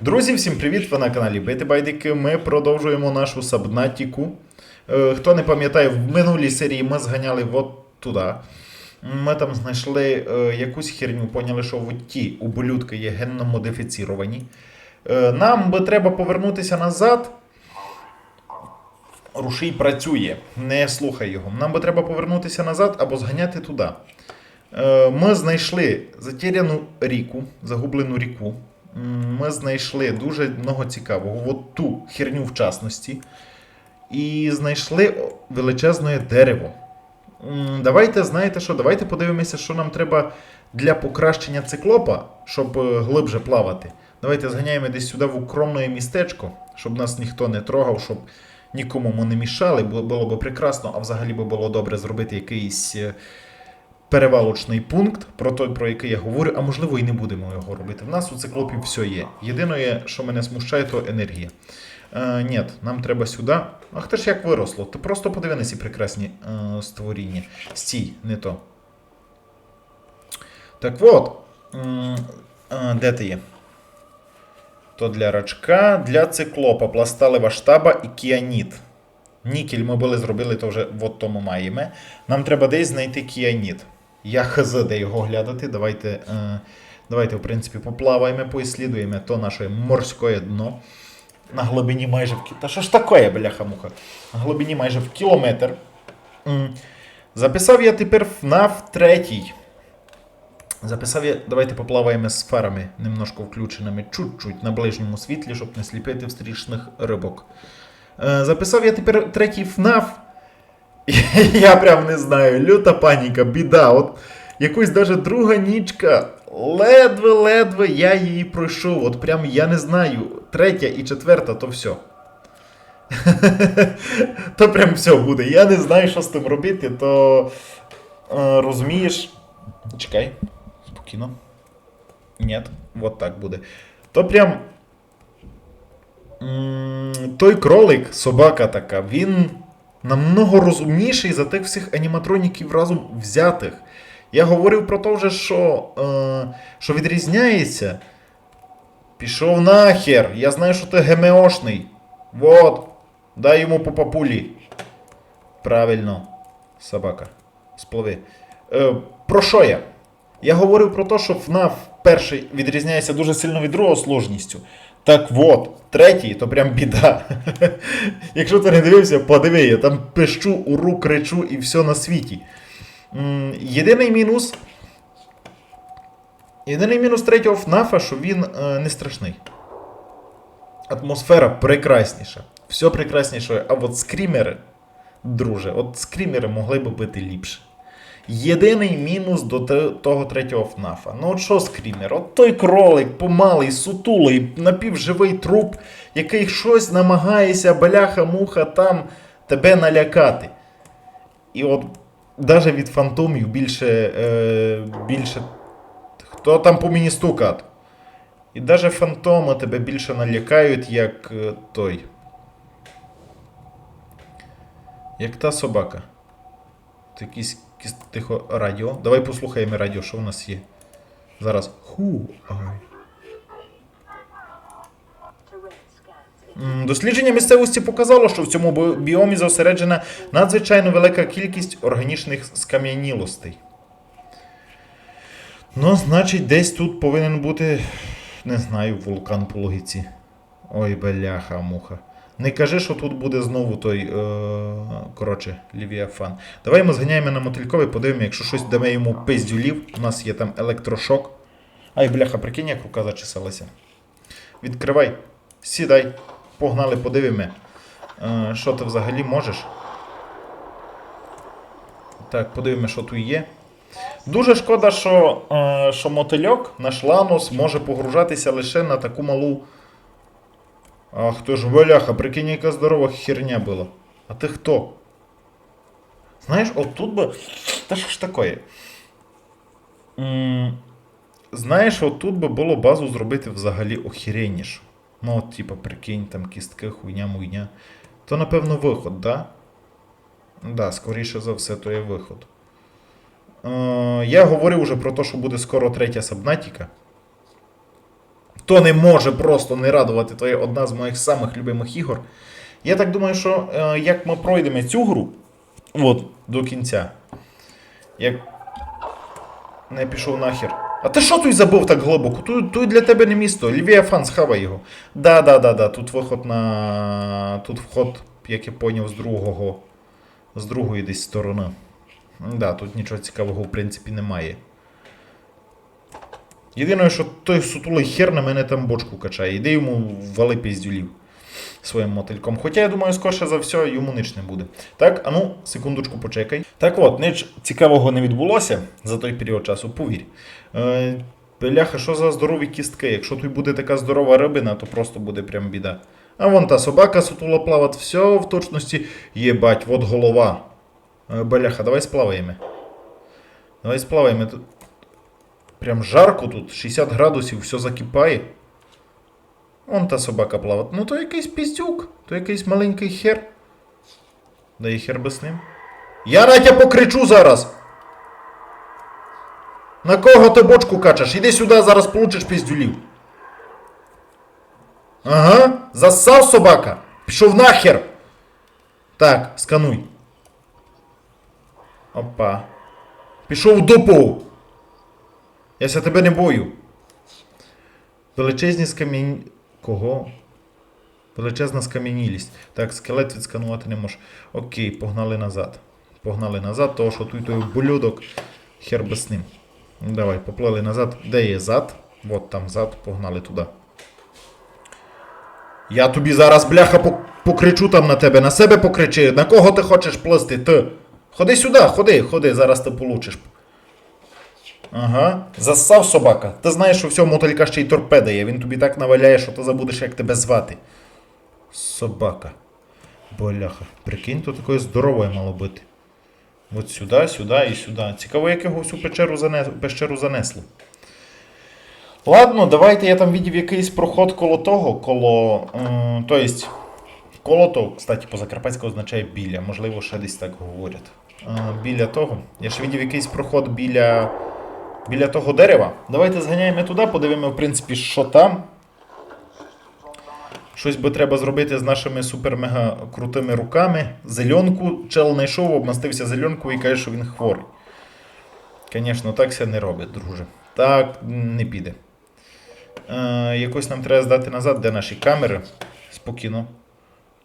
Друзі, всім привіт! Ви на каналі Бити Байдики. Ми продовжуємо нашу сабнатіку. Е, Хто не пам'ятає, в минулій серії ми зганяли от туди. Ми там знайшли е, якусь херню, поняли, що ті ублюдки є генно модифіціровані. Е, Нам би треба повернутися назад. Рушій працює, не слухай його. Нам би треба повернутися назад або зганяти туди. Ми знайшли затеряну ріку, загублену ріку. Ми знайшли дуже много цікавого, от ту херню в частності. І знайшли величезне дерево. Давайте, знаєте що, давайте подивимося, що нам треба для покращення циклопа, щоб е, глибше плавати. Давайте зганяємо десь сюди в укромне містечко, щоб нас ніхто не трогав, щоб нікому ми не мішали, було б прекрасно, а взагалі би було добре зробити якийсь е, перевалочний пункт, про той, про який я говорю, а можливо і не будемо його робити. В нас у циклопі все є. Єдине, що мене смущає, то енергія. Е, ні, нам треба сюди. Ах ти ж як виросло. Ти просто подиви на ці прекрасні е, створіння. Стій, не то. Так от. м, е, де ти є? То для рачка, для циклопа, пласталева штаба і кіаніт. Нікель ми були зробили, то вже от тому маємо. Нам треба десь знайти кіаніт. Я хз, де його глядати. Давайте, е, давайте, в принципі, поплаваємо, поіслідуємо то наше морське дно. На глибині майже в Та що ж таке, бляха-муха? На глибині майже в кілометр. Записав я тепер ФНАФ третій. Записав я, давайте поплаваємо з фарами, немножко включеними чуть-чуть на ближньому світлі, щоб не сліпити встрічних рибок. Е, записав я тепер третій ФНАФ. Я прям не знаю, люта паніка, біда. От якось даже друга нічка. Ледве-ледве я її пройшов. От прям я не знаю. Третя і четверта, то все. то прям все буде. Я не знаю, що з тим робити, то е, розумієш. Чекай, спокійно. Ні, от так буде. То прям. Той кролик, собака така, він намного розумніший за тих всіх аніматроніків разом взятих. Я говорив про те, вже, що, е, що відрізняється. Пішов нахер. Я знаю, що ти ГМОшний. Вот. Дай йому по папулі. Правильно. Собака. Спливи. Е, про що я? Я говорив про те, що FNAF перший відрізняється дуже сильно від другого сложністю. Так от, третій, то прям біда. Якщо ти не дивився, подиви, я там пищу, уру, кричу і все на світі. Єдиний мінус. Єдиний мінус третього ФНАФа, що він е, не страшний. Атмосфера прекрасніша. Все прекрасніше. А от скрімери, друже, от скрімери могли би бути ліпше. Єдиний мінус до того третього ФНАФа. Ну от що скрімер? От той кролик, помалий, сутулий, напівживий труп, який щось намагається, баляха-муха там тебе налякати. І от навіть від фантомів більше. Е, більше. Хто там по мені стукат? І навіть фантоми тебе більше налякають, як е, той. Як та собака. Якийсь тихо радіо. Давай послухаємо радіо, що в нас є. Зараз. Ху. Дослідження місцевості показало, що в цьому біомі зосереджена надзвичайно велика кількість органічних скам'янілостей. Ну, значить, десь тут повинен бути, не знаю, вулкан по логіці. Ой, бляха, муха. Не кажи, що тут буде знову той. Е, коротше, Лівіафан. Давай ми зганяємо на мотильковий, подивимо, якщо щось дамо йому пиздюлів. У нас є там електрошок. Ай, бляха, прикинь, як рука зачесалася. Відкривай, сідай, погнали, подивимо. Е, що ти взагалі можеш? Так, подивимо, що тут є. Дуже шкода, що, е, що мотильок, наш ланус, може погружатися лише на таку малу. Ах ти ж бляха, прикинь, яка здорова херня була. А ти хто? Знаєш, от тут би. Та що ж таке? М, Знаєш, от тут би було базу зробити взагалі охереннішу. Ну, от, типа, прикинь, там кістки, хуйня, муйня. То, напевно, виход, да? Да, скоріше за все, то є виход. Е, я говорив уже про те, що буде скоро третя сабнатіка. То не може просто не радувати. То є одна з моїх самих любимих ігор. Я так думаю, що е, як ми пройдемо цю гру от, до кінця, як не пішов нахер. А ти що тут забув так глибоко? Тут, тут для тебе не місто. Лівіафан, схавай його. Да, да, да, да. Тут виход на. Тут вход, як я поняв, з другого. З другої десь сторони. Да, тут нічого цікавого в принципі немає. Єдине, що той сутулий хер на мене там бочку качає. Іди йому вали піздюлів своїм мотильком. Хоча я думаю, скорше за все йому ніч не буде. Так, а ну, секундочку, почекай. Так от, ніч цікавого не відбулося за той період часу, повір. Е, Бляха, що за здорові кістки? Якщо тут буде така здорова рибина, то просто буде прям біда. А вон та собака сутула плавать, все в точності. Єбать, от голова. Е, Бляха, давай сплаваємо. Давай сплаваємо. Прям жарко тут, 60 градусів, все закипає. Вон та собака плавать. Ну то якийсь піздюк, то якийсь маленький хер. Да і хер би з ним. Я на тебе покричу зараз. На кого ти бочку качаш? Іди сюди, зараз получиш піздюлів. Ага, зассав собака. Пішов нахер. Так, скануй. Опа. Пішов в дупу. Я ся тебе не бою. Величезні скам'яні... Кого? Величезна скам'янілість. Так, скелет відсканувати не можеш. Окей, погнали назад. Погнали назад, того що тут той блюдок. Хер би з ним. Давай, поплили назад. Де є зад? От там зад, погнали туди. Я тобі зараз, бляха, покричу там на тебе, на себе покричи. На кого ти хочеш плисти? Ти. Ходи сюди, ходи, ходи, зараз ти получиш. Ага. Зассав собака. Ти знаєш, що в цьому ще й торпеда є. Він тобі так наваляє, що ти забудеш, як тебе звати. Собака. Боляха. Прикинь, то такою здоровою мало бути. От сюди, сюди і сюди. Цікаво, як його всю печеру, занес... пещеру занесло. Ладно, давайте я там відів якийсь проход коло того, коло. Е, коло того, кстати, по-закарпатськи означає біля. Можливо, ще десь так говорять. Е, біля того. Я ж відів якийсь проход біля. Біля того дерева. Давайте зганяємо туди, подивимо, в принципі, що там. Щось би треба зробити з нашими супер-мега крутими руками. Зеленку чел знайшов, обмастився зеленкою і каже, що він хворий. Звісно, так ся не робить, друже. Так не піде. Е, якось нам треба здати назад, де наші камери. Спокійно.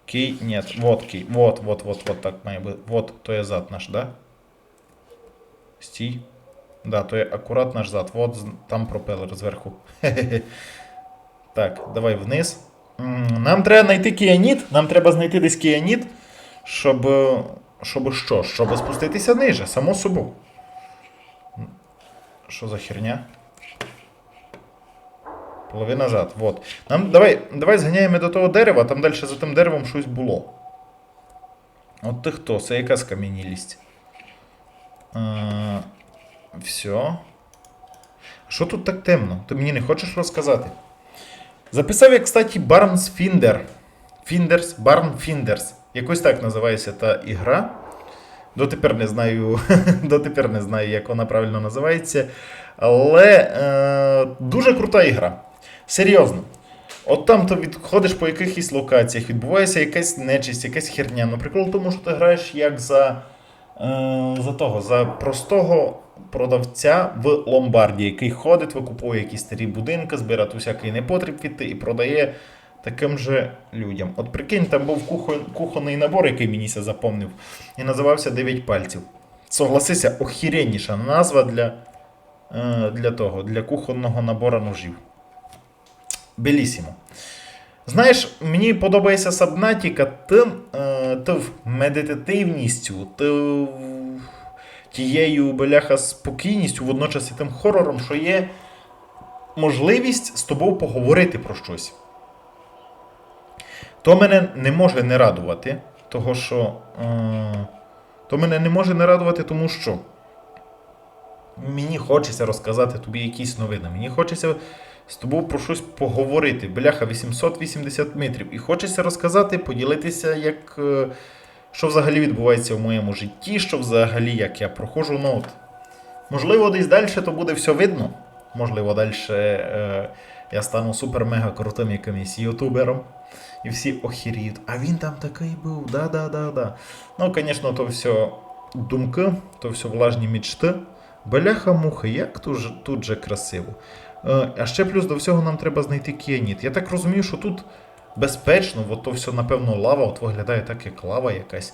Кей, ні, вот кей. Вот, вот, вот, вот так має бути. Вот, то є зад наш, да? Стій. Да, то є акурат наш зад. Вот там пропелер зверху. Так, давай вниз. Нам треба знайти кіаніт. Нам треба знайти десь кіаніт, щоб. е, Щоб що? Щоб спуститися ниже, само собою. Що за херня? Полови назад. Вот. Нам, давай, давай зганяємо до того дерева, там далі за тим деревом щось було. От ти хто? Це яка скам'янілість? Все. Що тут так темно? Ти мені не хочеш розказати? Записав я, кстати, Барнс Фіндер. Фіндерс, Барн Фіндерс. Якось так називається та ігра. Дотепер не знаю, дотепер не знаю, як вона правильно називається. Але е, дуже крута ігра. Серйозно. От там ти відходиш по якихось локаціях, відбувається якась нечисть, якась херня. Ну, тому, що ти граєш як за, за того, за простого продавця в ломбарді, який ходить, викупує якісь старі будинки, збирає усякий непотріб відти і продає таким же людям. От прикинь, там був кухо- кухонний набор, який мені ся запомнив, і називався 9 пальців. Согласися, охіренніша назва для, е, для того, для кухонного набору ножів. Белісімо. Знаєш, мені подобається Сабнатіка тим, е, тив медитативністю, тив, тією беляха спокійністю, водночас і тим хорором, що є можливість з тобою поговорити про щось. То мене не може не радувати, того що. Е, то мене не може не радувати, тому що мені хочеться розказати тобі якісь новини. Мені хочеться з тобою про щось поговорити. Бляха, 880 метрів. І хочеться розказати, поділитися, як, е, що взагалі відбувається в моєму житті, що взагалі як я проходжу ноут. Можливо, десь далі то буде все видно. Можливо, далі е, я стану супер-мега крутим якимось ютубером. І всі охеріють. А він там такий був, да-да-да-да. Ну, звісно, то все думки, то все влажні мічти. Беляха-муха, як тут же, тут же красиво. Е, а ще плюс до всього нам треба знайти кіаніт. Я так розумію, що тут безпечно, от то все, напевно, лава, от виглядає так, як лава якась.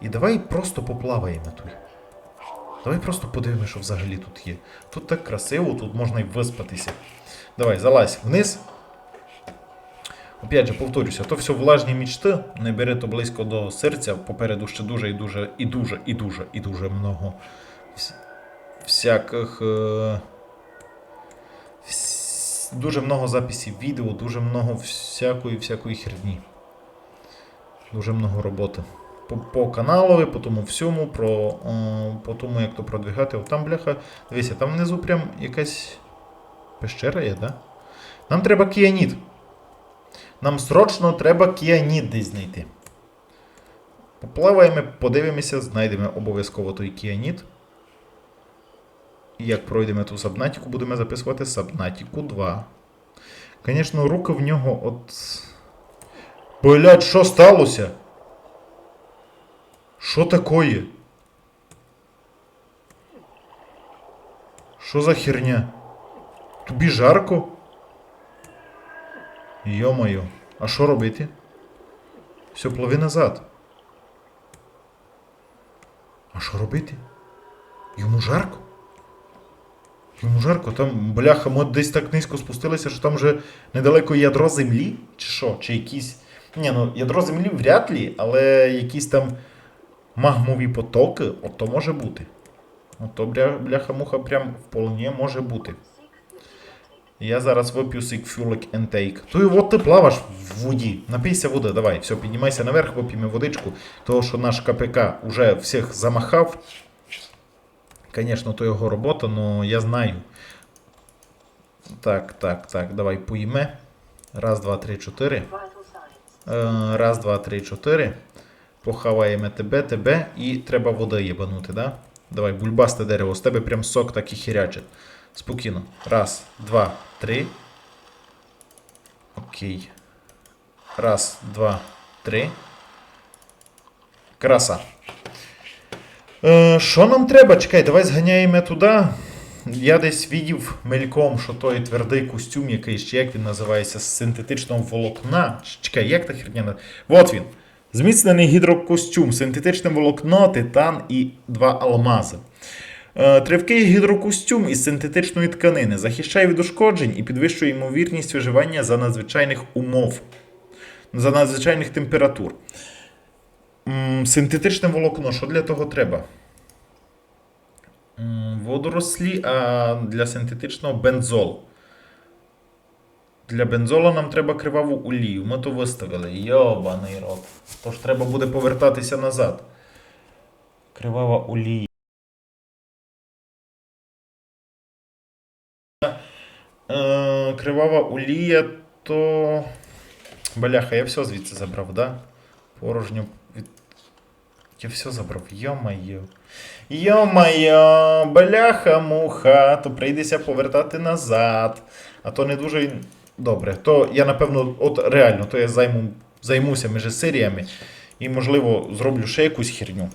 І давай просто поплаваємо тут. Давай просто подивимося, що взагалі тут є. Тут так красиво, тут можна й виспатися. Давай, залазь вниз. Опять же, повторюся, то все влажні мічти, не бери то близько до серця, попереду ще дуже і дуже, і дуже, і дуже, і дуже много всяких. Е... Дуже много записів відео, дуже много всякої всякої херні. Дуже много роботи. По, по каналові, по тому всьому, про, е, по тому, як то продвигати. От там, бляха, дивися, там внизу прям якась пещера є, да? Нам треба кіаніт. Нам срочно треба кіаніт десь знайти. Поплаваємо, подивимося, знайдемо обов'язково той кіаніт. Як пройдемо ту сабнатіку, будемо записувати сабнатіку 2. Звісно, руки в нього от. Блять, що сталося? Що такое? Що за херня? Тобі жарко? Йо-моє, а що робити? Все, пливи назад. А що робити? Йому жарко? Йому жарко, там, бляха, ми десь так низько спустилися, що там вже недалеко ядро землі? Чи що? Чи якісь. Ні, ну ядро землі вряд ли, але якісь там магмові потоки, от то може бути. От то бля, бляха-муха прям вполне може бути. Я зараз вип'ю Sigfulic Intake. То і от ти плаваш в воді. Напийся води, давай, все, піднімайся наверх, вип'ємо водичку. Того, що наш КПК уже всіх замахав. Звісно, то його робота, але я знаю. Так, так, так, давай поїме. Раз, два, три, чотири. Е, Раз, два, три, чотири. Похаваємо тебе, тебе і треба води єбанути, да? Давай, бульбасте дерево, з тебе прям сок так і хірячить. Спокійно. Раз, два, три. Окей. Раз, два, три. Краса. Е, Що нам треба? Чекай, давай зганяємо туди. Я десь відів мельком, що той твердий костюм, який ще як він називається, з синтетичного волокна. Чекай, як та херня? Вот він. Зміцнений гідрокостюм, синтетичне волокно, титан і два алмази. Е, Тривкий гідрокостюм із синтетичної тканини захищає від ушкоджень і підвищує ймовірність виживання за надзвичайних умов, за надзвичайних температур. Синтетичне волокно, що для того треба? Водорослі, а для синтетичного бензол. Для бензола нам треба криваву олію. Ми то виставили. Йобаний рот. Тож треба буде повертатися назад. Кривава олія. Е, кривава олія, то. Бляха, я все звідси забрав, да? Порожню. Я все забрав, йо-моє. Йо-моє, бляха муха, то прийдеться повертати назад. А то не дуже добре. То я, напевно, от реально, то я займу, займуся між серіями і, можливо, зроблю ще якусь херню.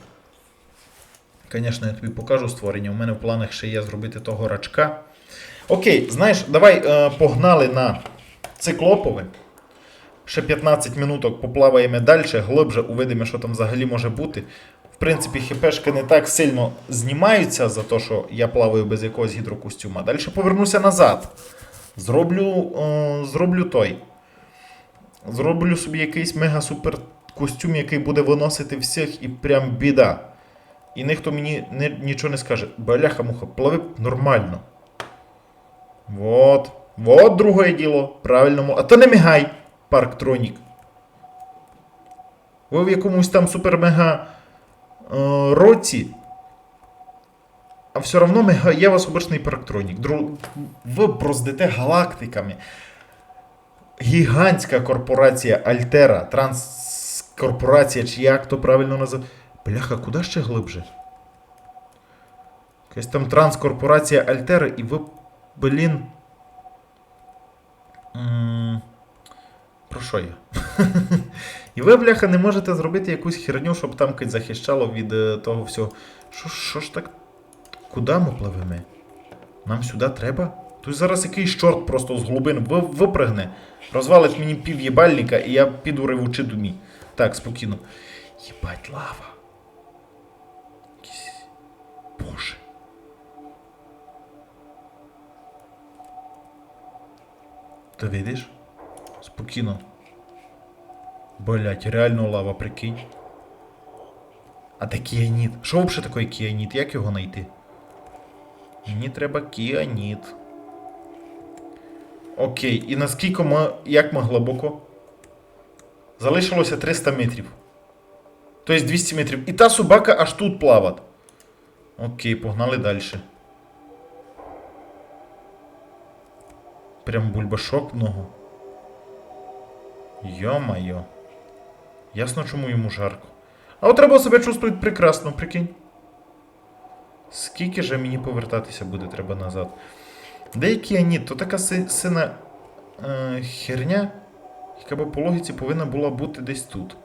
Звісно, я тобі покажу створення. У мене в планах ще є зробити того рачка. Окей, знаєш, давай е, погнали на циклопове. Ще 15 минуток поплаваємо далі, глибше увидимо, що там взагалі може бути. В принципі, хіпешки не так сильно знімаються за те, що я плаваю без якогось гідрокостюма. Далі повернуся назад. Зроблю, е, зроблю той. Зроблю собі якийсь мега-супер костюм, який буде виносити всіх, і прям біда. І ніхто мені не, нічого не скаже. Бляха-муха, плави нормально. Вот. Вот друге діло. Правильному. А то не мігай, парктронік. Ви в якомусь там супер-мега е, році. А все одно мега... я вас обичний парктронік. Дру... Ви броздите галактиками. Гігантська корпорація Альтера, транскорпорація, чи як то правильно називається. Бляха, куди ще глибше? Якась там транскорпорація Альтера, і ви Блін. Про що я? І ви, бляха, не можете зробити якусь херню, щоб там кить захищало від е, того всього. Що, що ж так? Куди ми пливемо? Нам сюди треба? Тут зараз якийсь чорт просто з глибин випригне, розвалить мені пів єбальника, і я піду ревучи думі. Так, спокійно. Єбать, лава. Якісь... Боже. Ти видиш? Спокійно. Блять, реально лава, прикинь. А де кіаніт? Що взагалі таке кіаніт? Як його знайти? Мені треба кіаніт. Окей, і наскільки ми. Як ми глибоко? Залишилося 300 метрів. Тобто 200 метрів. І та собака аж тут плавать. Окей, погнали далі. Прям бульбашок много. Йо-майо. Ясно, чому йому жарко. А от треба себе чувствувати прекрасно, прикинь. Скільки же мені повертатися буде треба назад? Деякі аніт, то така си- сина е, херня, яка би по логіці повинна була бути десь тут.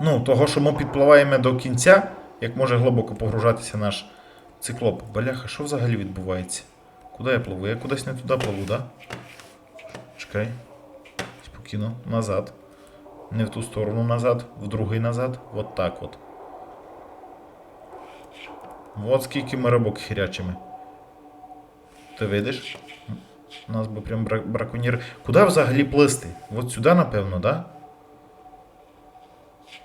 Ну, того, що ми підпливаємо до кінця, як може глибоко погружатися наш циклоп. Баляха, що взагалі відбувається? Куди я пливу? Я кудись не туди пливу, да? Чекай. Спокійно. Назад. Не в ту сторону назад, в другий назад. Вот так от. Вот скільки ми рибок хірячимо. Ти видиш? У нас би прям бра- браконьєр. Куди взагалі плисти? От сюди, напевно, да?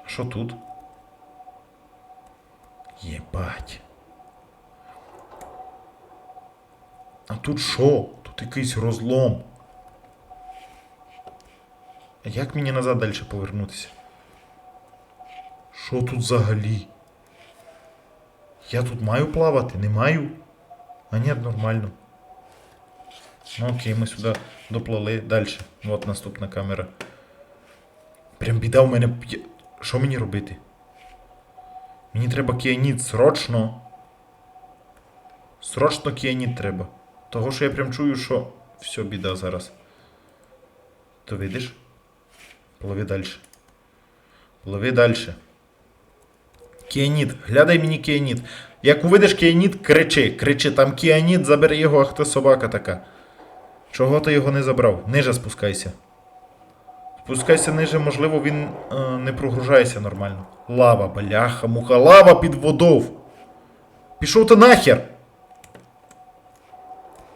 Що тут? Єбать. А тут що? Тут якийсь розлом. А як мені назад далі повернутися? Що тут взагалі? Я тут маю плавати? Не маю? А ні, нормально. Ну окей, ми сюди доплили далі. От наступна камера. Прям біда у мене. Що мені робити? Мені треба кіаніт срочно. Срочно кіаніт треба. Того, що я прям чую, що все, біда зараз. То видиш? Пливи далі. Пливи далі. Кіаніт, глядай мені кіаніт. Як увидиш кіаніт, кричи, кричи, там кіаніт, забери його, ах ти собака така. Чого ти його не забрав? Ниже спускайся. Спускайся ниже, можливо, він е, не прогружається нормально. Лава, бляха, муха, лава під водою. Пішов ти нахер.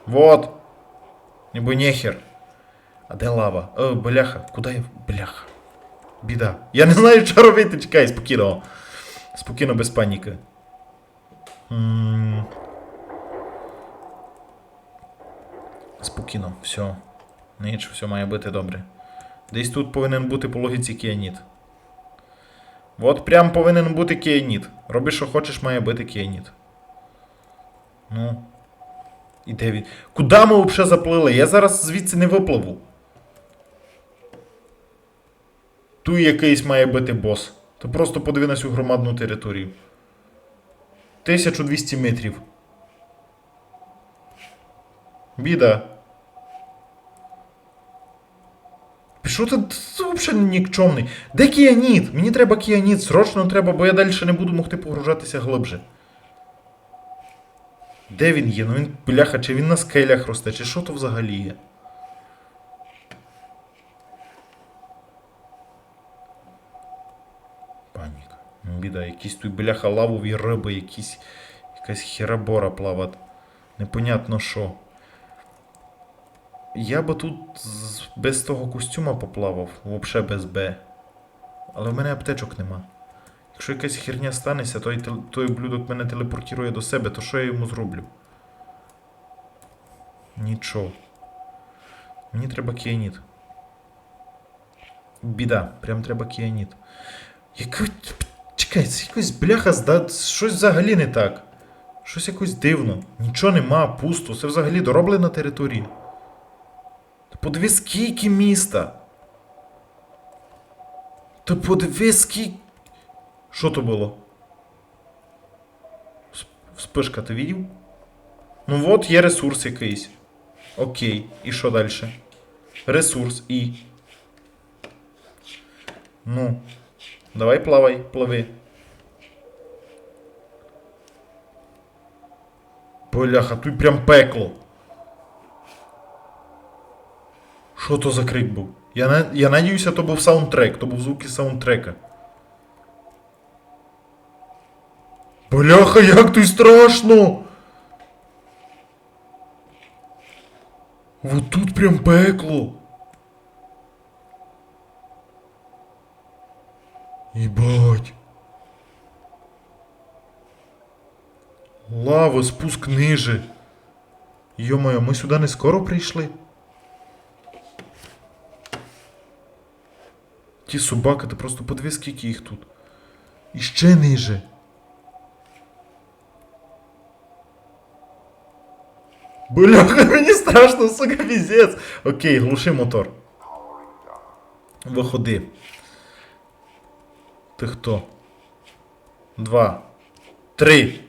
Вот. Ніби нехер. А де лава? Е, бляха, куди я? Бляха. Біда. Я не знаю, що робити. Чекай, спокійно. Спокійно, без паніки. Спокійно, все. Ніч, все має бути добре. Десь тут повинен бути по логіці кіаніт. От прям повинен бути кіаніт. Роби, що хочеш, має бути кіаніт. Ну. І де? Куди ми взагалі заплили? Я зараз звідси не випливу. Тут якийсь має бути бос. Ти просто подиви на цю громадну територію. 1200 метрів. Біда. Пішов ти, взагалі нікчомний. Де кіаніт? Мені треба кіаніт, срочно треба, бо я далі не буду могти погружатися глибже. Де він є? Ну він бляха, чи він на скелях росте, чи що то взагалі є? Паніка. Ну, Біда, якісь тут бляха лавові риби, якісь. Якась херабора плавать. Непонятно що. Я би тут без того костюма поплавав, взагалі без Б. Але в мене аптечок нема. Якщо якась херня станеться, той, той ублюдок мене телепортує до себе, то що я йому зроблю? Нічого. Мені треба кіаніт. Біда, прям треба кіаніт. Яка... Чекай, це якось бляха зда... Щось взагалі не так. Щось якось дивно. Нічого нема, пусто. Це взагалі дороблена територія. Подиви, скільки міста. Ти подиви, скільки. Що то було? Сп- Вспишка, ти видів? Ну от є ресурс якийсь. Окей. І що далі? Ресурс і. Ну. Давай плавай, пливи. Бляха, тут прям пекло. Що то за крик був? Я, я надіюся, то був саундтрек, то був звук із саундтрека. Бляха, як тут страшно! Вот тут прям пекло. Ебать. Лава, спуск ниже. Йо-моє, ми сюди не скоро прийшли. Ті собаки, ти просто подиви, скільки їх тут. І ще ниже. Бляха, мені страшно, сука, піздець. Окей, глуши мотор. Виходи. Ти хто? Два. Три.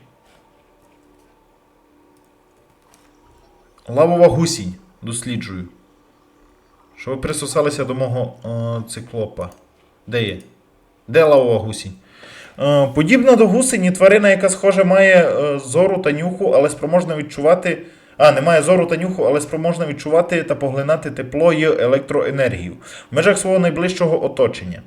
Лавова гусінь. Досліджую. Що ви присосалися до мого е, циклопа? Де є? Де лавова гусінь? Е, подібна до гусені, тварина, яка схоже має е, зору та нюху, але спроможна відчувати. А, не має зору та нюху, але спроможна відчувати та поглинати тепло і електроенергію в межах свого найближчого оточення.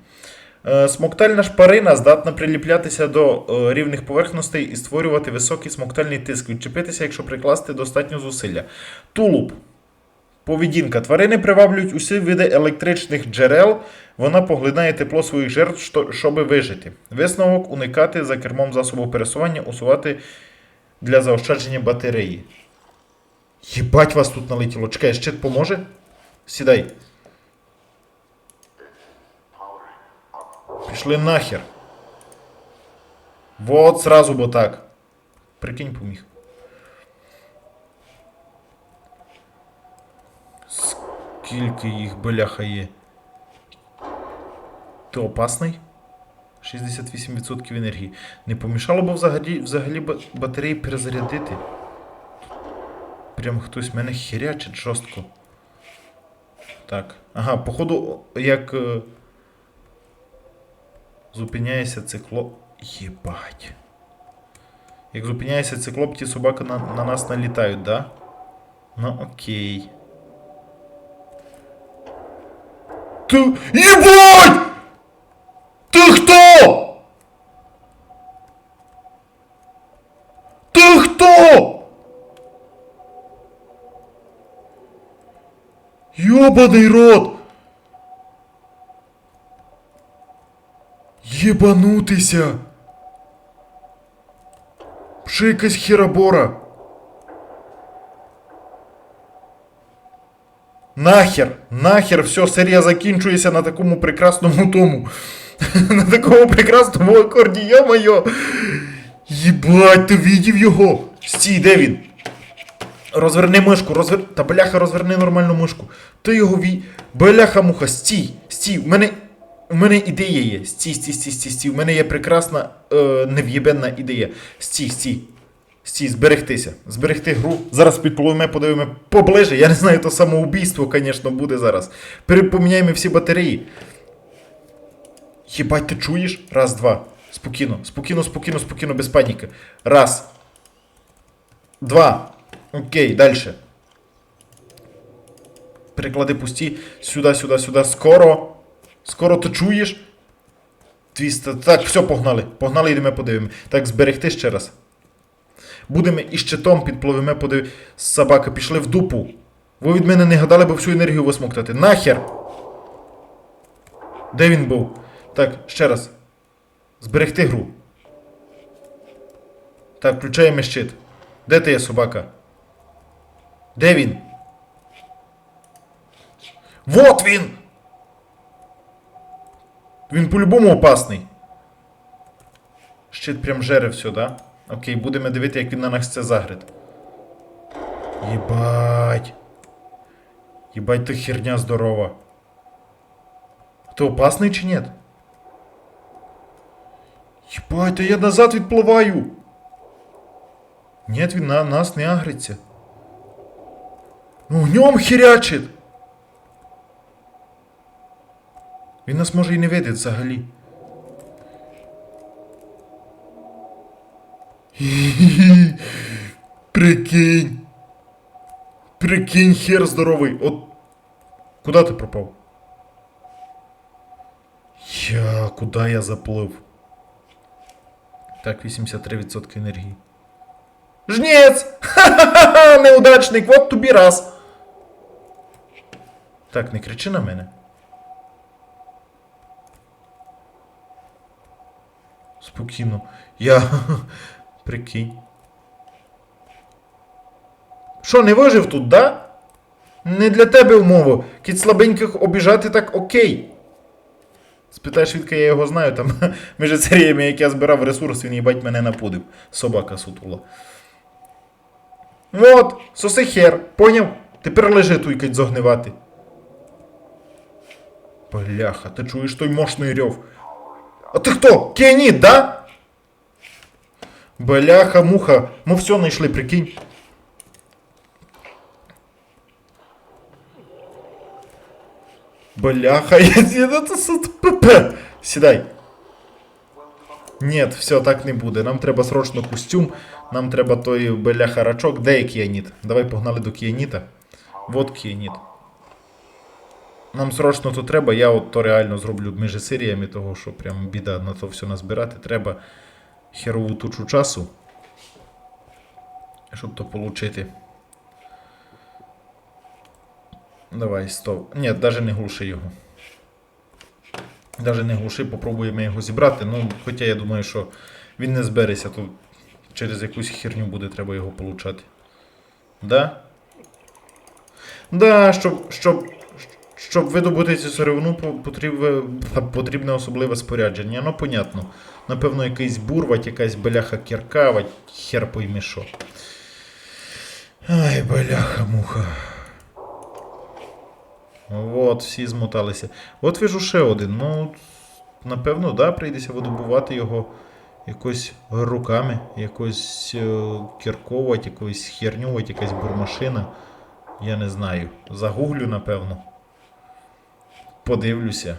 Е, Смоктальна шпарина здатна приліплятися до е, рівних поверхностей і створювати високий смоктальний тиск, відчепитися, якщо прикласти достатньо зусилля. Тулуб. Поведінка. Тварини приваблюють усі види електричних джерел. Вона поглинає тепло своїх жертв, що- щоби вижити. Висновок уникати за кермом засобу пересування, усувати для заощадження батареї. Єбать вас тут налетіло. Чекай, щит поможе? Сідай. Пішли нахер. Вот сразу бо так. Прикинь, поміг. Скільки їх бляха є. Ти опасний? 68% енергії. Не помішало б взагалі, взагалі батареї перезарядити. Прям хтось мене херячить жорстко. Так. Ага, походу, як. е, Зупиняється циклоп. Єбать. Як зупиняється циклоп, ті собаки на, на нас налітають, да? Ну окей. Ти. Єбать! Ти хто? Ти хто? Йобаний рот! Єбанутися! Ще якась херабора. Нахер! Нахер, все, серія закінчується на такому прекрасному тому. на такому прекрасному акорді, йо-моє! Єбать, ти видів його? Стій, де він? Розверни мишку, розвер... Та бляха, розверни нормальну мишку. Ти його ві. Бляха муха, стій, стій. У мене. У мене ідея є. Стій, стій, стій, стій, стій. У мене є прекрасна е, нев'єбенна ідея. Стій, стій. Стій, зберегтися. Зберегти гру. Зараз підпливемо, подивимо поближе. Я не знаю, то самоубійство, звісно, буде зараз. Перепоміняємо всі батареї. Єбать, ти чуєш? Раз, два. Спокійно, спокійно, спокійно, спокійно, без паніки. Раз. Два. Окей, дальше. Переклади пусті. Сюди, сюди, сюди. Скоро. Скоро ти чуєш? 200. Так, все, погнали. Погнали, йдемо подивимо. Так, зберегти ще раз. Будемо і щитом підпливемо, подив... Собака, пішли в дупу. Ви від мене не гадали, бо всю енергію висмоктати. Нахер! Де він був? Так, ще раз. Зберегти гру. Так, включаємо щит. Де ти є, собака? Де він? Вот він! Він по-любому опасний. Щит прям жере все, да? Окей, будемо дивити, як він на нас це загрить. Єбать. Єбать, ти херня здорова. Ти опасний чи ні? Єбать, та я назад відпливаю. Ні, він на нас не агриться. Огнем хірячить! Він нас може і не видить взагалі. Прикинь. Прикинь, хер здоровий. От. Куда ти пропав? Я. Куди я заплив? Так, 83% енергії. Жнець! Ха-ха-ха! Неудачник, вот тобі раз. Так, не кричи на мене. Спокійно. Я. Прикинь. Що, не вижив тут, да? Не для тебе умова. Кіт слабеньких обіжати так окей. Спитаєш, відки я його знаю, там між серіями, як я збирав ресурс, він їбать мене напудив. Собака сутула. Вот, соси хер, поняв? Тепер лежи туйкать зогнивати. Бляха, ти чуєш той мощний рьов? А ти хто? Кіаніт, да? Бляха, муха, ми все знайшли, прикинь. Бляха, це ПП. Сідай. Нет, все так не буде. Нам треба срочно костюм. Нам треба той бляха рачок. Де є кіаніт? Давай погнали до кіаніта. Вот кіаніт. Нам срочно то треба, я от то реально зроблю між серіями, того що прям біда на то все назбирати. Треба херову тучу часу. Щоб то получити. Давай, стоп. Ні, навіть не глуши його. Навіть не глуши, попробуємо його зібрати. Ну, хоча я думаю, що він не збереться, то через якусь херню буде треба його получати. Да? Да, щоб, щоб, щоб видобути цю сировину, потрібне, потрібне особливе спорядження. Ну, понятно. Напевно, якийсь бурвать, якась бляха кіркавать, хер пойми що. Ай, бляха муха. От, всі змоталися. От вижу ще один. Ну, напевно, да, прийдеться видобувати його якось руками, якось е, кірковувати, якось хернювати, якась бурмашина. Я не знаю. Загуглю, напевно. Подивлюся.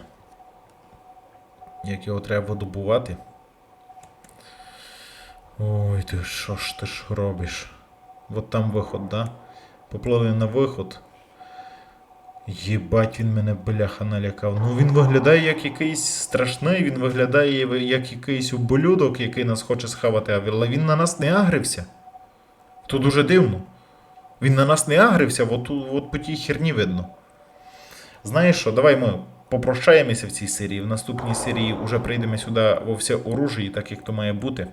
Як його треба видобувати. Ой, ти що ж ти ж робиш? От там виход, да? Поплили на виход. Єбать, він мене бляха налякав. Ну він виглядає як якийсь страшний, він виглядає як якийсь ублюдок, який нас хоче схавати, але він на нас не агрився. То дуже дивно. Він на нас не агрився, от, от по тій херні видно. Знаєш що, давай ми попрощаємося в цій серії. В наступній серії вже прийдемо сюди во все оружие, так як то має бути.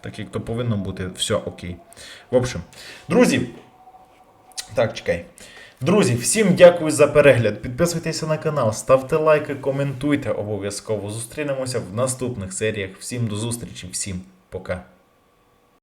Так як то повинно бути, все окей. В общем, друзі. Так, чекай. Друзі, всім дякую за перегляд. Підписуйтеся на канал, ставте лайки, коментуйте обов'язково. Зустрінемося в наступних серіях. Всім до зустрічі, всім пока.